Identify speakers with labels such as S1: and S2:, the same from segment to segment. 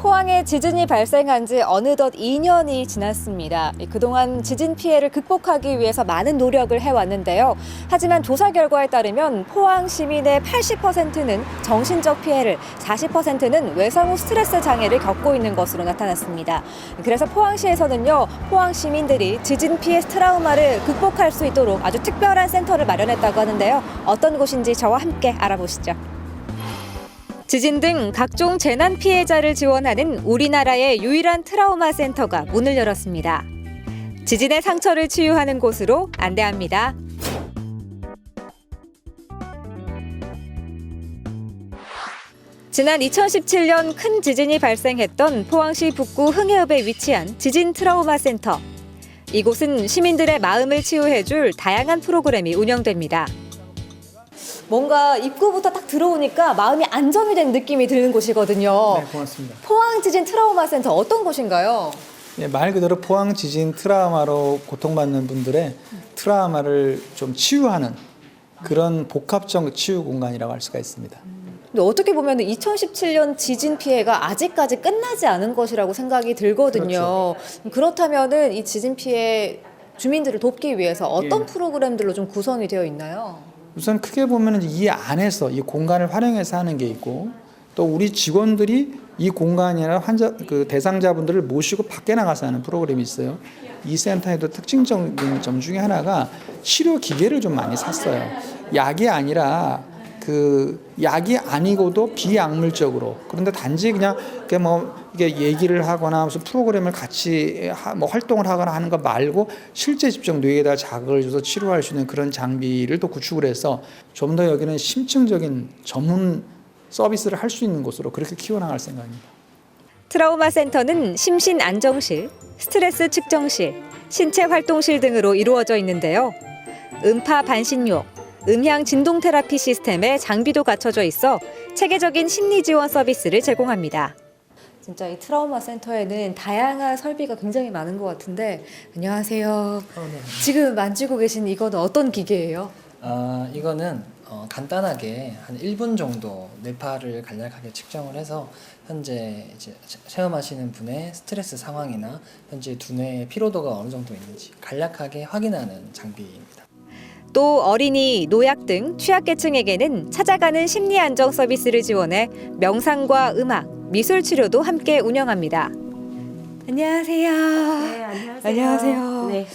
S1: 포항에 지진이 발생한 지 어느덧 2년이 지났습니다. 그동안 지진 피해를 극복하기 위해서 많은 노력을 해왔는데요. 하지만 조사 결과에 따르면 포항 시민의 80%는 정신적 피해를, 40%는 외상 후 스트레스 장애를 겪고 있는 것으로 나타났습니다. 그래서 포항시에서는요, 포항 시민들이 지진 피해 트라우마를 극복할 수 있도록 아주 특별한 센터를 마련했다고 하는데요. 어떤 곳인지 저와 함께 알아보시죠. 지진 등 각종 재난 피해자를 지원하는 우리나라의 유일한 트라우마 센터가 문을 열었습니다. 지진의 상처를 치유하는 곳으로 안내합니다. 지난 2017년 큰 지진이 발생했던 포항시 북구 흥해읍에 위치한 지진 트라우마 센터. 이곳은 시민들의 마음을 치유해줄 다양한 프로그램이 운영됩니다. 뭔가 입구부터 딱 들어오니까 마음이 안정이 된 느낌이 드는 곳이거든요.
S2: 네, 고맙습니다.
S1: 포항 지진 트라우마 센터 어떤 곳인가요?
S2: 예, 말 그대로 포항 지진 트라우마로 고통받는 분들의 트라우마를 좀 치유하는 그런 복합적 치유 공간이라고 할 수가 있습니다.
S1: 근데 어떻게 보면 2017년 지진 피해가 아직까지 끝나지 않은 것이라고 생각이 들거든요. 그렇다면은이 지진 피해 주민들을 돕기 위해서 어떤
S2: 예.
S1: 프로그램들로 좀 구성이 되어 있나요?
S2: 우선 크게 보면 이 안에서 이 공간을 활용해서 하는 게 있고 또 우리 직원들이 이 공간이나 환자 그 대상자분들을 모시고 밖에 나가서 하는 프로그램이 있어요. 이 센터에도 특징적인 점 중에 하나가 치료 기계를 좀 많이 샀어요. 약이 아니라 그 약이 아니고도 비약물적으로 그런데 단지 그냥 그게 뭐 이게 얘기를 하거나 무슨 프로그램을 같이 하, 뭐 활동을 하거나 하는 거 말고 실제 직접 뇌에다 자극을 줘서 치료할 수 있는 그런 장비를 또 구축을 해서 좀 더 여기는 심층적인 전문 서비스를 할 수 있는 곳으로 그렇게 키워나갈 생각입니다.
S1: 트라우마 센터는 심신 안정실, 스트레스 측정실, 신체 활동실 등으로 이루어져 있는데요. 음파 반신욕, 음향 진동 테라피 시스템에 장비도 갖춰져 있어 체계적인 심리 지원 서비스를 제공합니다. 진짜 이 트라우마 센터에는 다양한 설비가 굉장히 많은 것 같은데 안녕하세요. 지금 만지고 계신 이거는 어떤 기계예요?
S3: 아, 이거는 어, 간단하게 한 1분 정도 뇌파를 간략하게 측정을 해서 현재 이제 체험하시는 분의 스트레스 상황이나 현재 두뇌의 피로도가 어느 정도 있는지 간략하게 확인하는 장비입니다.
S1: 또 어린이, 노약 등 취약계층에게는 찾아가는 심리 안정 서비스를 지원해 명상과 음악, 미술 치료도 함께 운영합니다. 안녕하세요.
S4: 네, 안녕하세요.
S1: 안녕하세요.
S4: 네.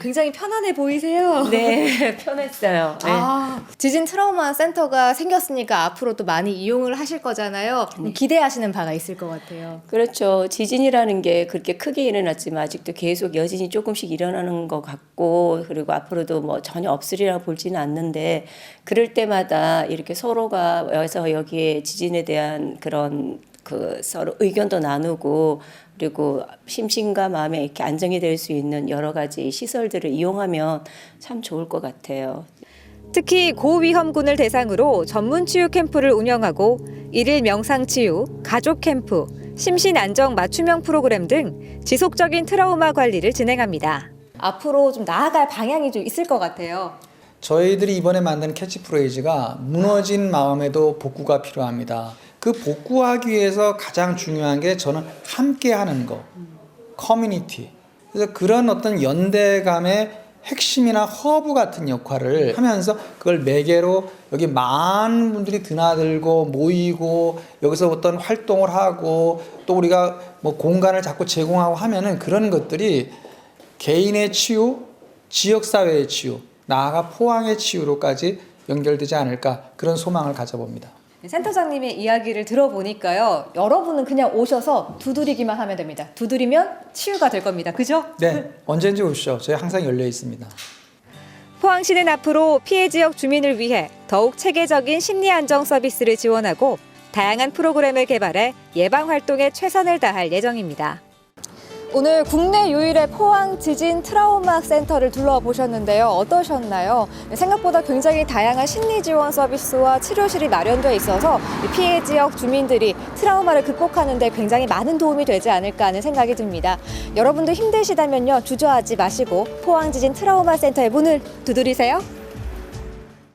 S1: 굉장히 편안해 보이세요.
S4: 네, 편했어요. 네.
S1: 아, 지진 트라우마 센터가 생겼으니까 앞으로도 많이 이용을 하실 거잖아요. 기대하시는 바가 있을 것 같아요.
S4: 그렇죠. 지진이라는 게 그렇게 크게 일어났지만 아직도 계속 여진이 조금씩 일어나는 것 같고 그리고 앞으로도 뭐 전혀 없으리라 볼지는 않는데 그럴 때마다 이렇게 서로가 와서 여기에 지진에 대한 그런 그 서로 의견도 나누고 그리고 심신과 마음에 이렇게 안정이 될 수 있는 여러 가지 시설들을 이용하면 참 좋을 것 같아요.
S1: 특히 고위험군을 대상으로 전문 치유 캠프를 운영하고 일일 명상 치유, 가족 캠프, 심신 안정 맞춤형 프로그램 등 지속적인 트라우마 관리를 진행합니다. 앞으로 좀 나아갈 방향이 좀 있을 것 같아요.
S2: 저희들이 이번에 만든 캐치프레이즈가 무너진 마음에도 복구가 필요합니다. 그 복구하기 위해서 가장 중요한 게 저는 함께 하는 거, 커뮤니티. 그래서 그런 어떤 연대감의 핵심이나 허브 같은 역할을 하면서 그걸 매개로 여기 많은 분들이 드나들고 모이고 여기서 어떤 활동을 하고 또 우리가 뭐 공간을 자꾸 제공하고 하면은 그런 것들이 개인의 치유, 지역사회의 치유, 나아가 포항의 치유로까지 연결되지 않을까 그런 소망을 가져봅니다.
S1: 네, 센터장님의 이야기를 들어보니까요. 여러분은 그냥 오셔서 두드리기만 하면 됩니다. 두드리면 치유가 될 겁니다. 그죠?
S2: 네, 언제든지 오시죠. 저희 항상 열려 있습니다.
S1: 포항시는 앞으로 피해 지역 주민을 위해 더욱 체계적인 심리 안정 서비스를 지원하고 다양한 프로그램을 개발해 예방 활동에 최선을 다할 예정입니다. 오늘 국내 유일의 포항 지진 트라우마 센터를 둘러보셨는데요. 어떠셨나요? 생각보다 굉장히 다양한 심리 지원 서비스와 치료실이 마련되어 있어서 이 피해 지역 주민들이 트라우마를 극복하는 데 굉장히 많은 도움이 되지 않을까 하는 생각이 듭니다. 여러분도 힘드시다면요. 주저하지 마시고 포항 지진 트라우마 센터의 문을 두드리세요.